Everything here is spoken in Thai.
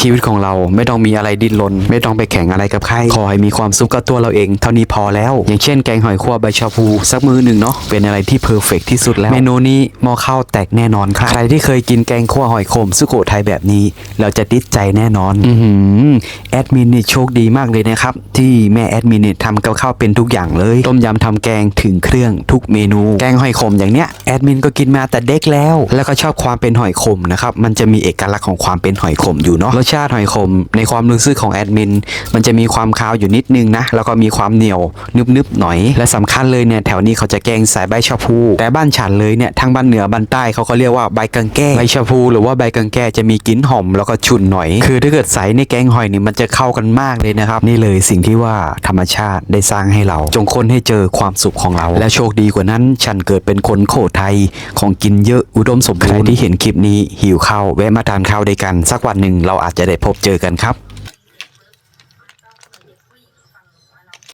ชีวิตของเราไม่ต้องมีอะไรดิ้นรนไม่ต้องไปแข่งอะไรกับใครขอให้มีความสุขกับตัวเราเอง เท่านี้พอแล้ว อย่างเช่นแกงหอยคั่วใบชาพูสักมือหนึ่งเนาะเป็นอะไรที่เพอร์เฟกที่สุดแล้วเมนูนี้หม้อข้าวแตกแน่นอนครับใครที่เคยกินแกงคั่วหอยขมสุโขทัยแบบนี้ เราจะติดใจแน่นอนอือหือแอดมินนี่โชคดีมากเลยนะครับที่แม่แอดมินนี่ทำกับข้าวเป็นทุกอย่างเลย ต้มยำทำแกงถึงเครื่องทุกเมนูแกงหอยขมอย่างเนี้ยแอดมินก็กินมาแต่เด็กแล้ว แล้วก็ชอบความเป็นหอยขมนะครับมันจะมีเอกลักษณ์ของความเป็นหอยขมอยู่เนาะชาติหอยขม ในความรู้สึกของแอดมิน มันจะมีความคาวอยู่นิดนึงนะ แล้วก็มีความเหนียวนึบๆหน่อย และสำคัญเลยเนี่ยแถวนี้เขาจะแกงใส่ใบชะพูแต่บ้านฉันเลยเนี่ยทางบ้านเหนือบ้านใต้เขาก็เรียกว่าใบกังแก้ใบชะพูหรือว่าใบกังแก้จะมีกลิ่นหอมแล้วก็ฉุนหน่อย คือถ้าเกิดใส่ในแกงหอยนี่มันจะเข้ากันมากเลยนะครับนี่เลยสิ่งที่ว่าธรรมชาติได้สร้างให้เรา จงค้นให้เจอความสุขของเรา และโชคดีกว่านั้น ฉันเกิดเป็นคนโขทัยของกินเยอะอุดมสมบูรณ์ใครที่เห็นคลิปนี้หิวข้าวแวะมาทานข้าวด้วยกัน สักวันหนึ่งเราอาจจะได้พบเจอกันครับ